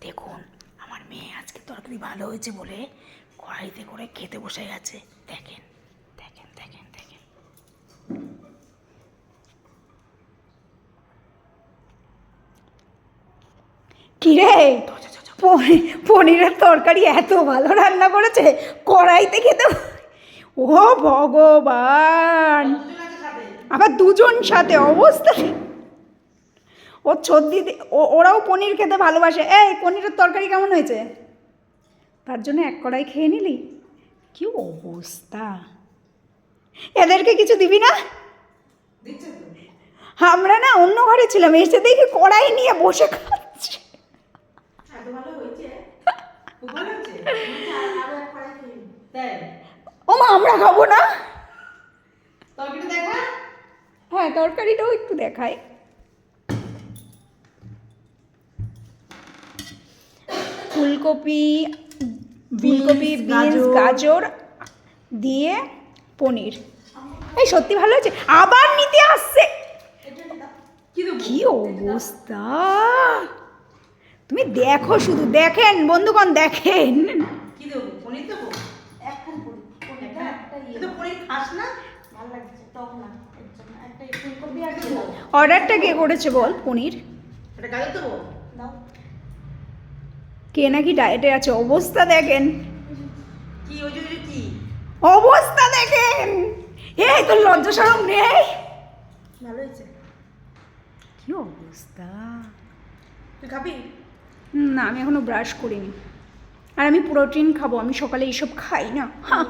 দেখুন আমার মেয়ে আজকে তরকারি ভালো হয়েছে বলে কড়াইতে করে খেতে বসে গেছে। দেখেন দেখেন দেখেন দেখেন। কিরে? পনি- পনিরের তরকারি এত ভালো রান্না করেছে কড়াইতে খেতে ও ভগবান! আবার দুজন সাথে অবস্থা ও সর্দি দে- ও- ওরাও পনির খেতে ভালোবাসে। এই পনিরের তরকারি কেমন হয়েছে? তার জন্য এক কড়াই খেয়ে নিলি? কি অবস্থা? এদেরকে কিছু দিবি না? আমরা না অন্য ঘরে ছিলাম এসে দেখি কড়াই নিয়ে বসে খাচ্ছে। ও মা আমরা খাব না? হ্যাঁ তরকারিটাও একটু দেখাই। ফুলকপি ফুলকপি বিনস গাজর। দিয়ে পনির। এই সত্যি ভালো হয়েছে? আবার নিতে আসছে। কি অবস্থা? তুমি দেখো শুধু দেখেন বন্ধুগণ দেখেন। কি দেবো পনির দেবো? তুই তো পনির খাস না। অর্ডারটা কে করেছে বল পনির? কে নাকি ডায়েটে আছে? অবস্থা দেখেন। অবস্থা দেখেন। এই তোর লজ্জা সরম নেই? ভালো হয়েছে। কি অবস্থা? তুই খাবি? না আমি এখনও ব্রাশ করিনি। আর আমি প্রোটিন খাব আমি সকালে এইসব খাই না। হ্যাঁ?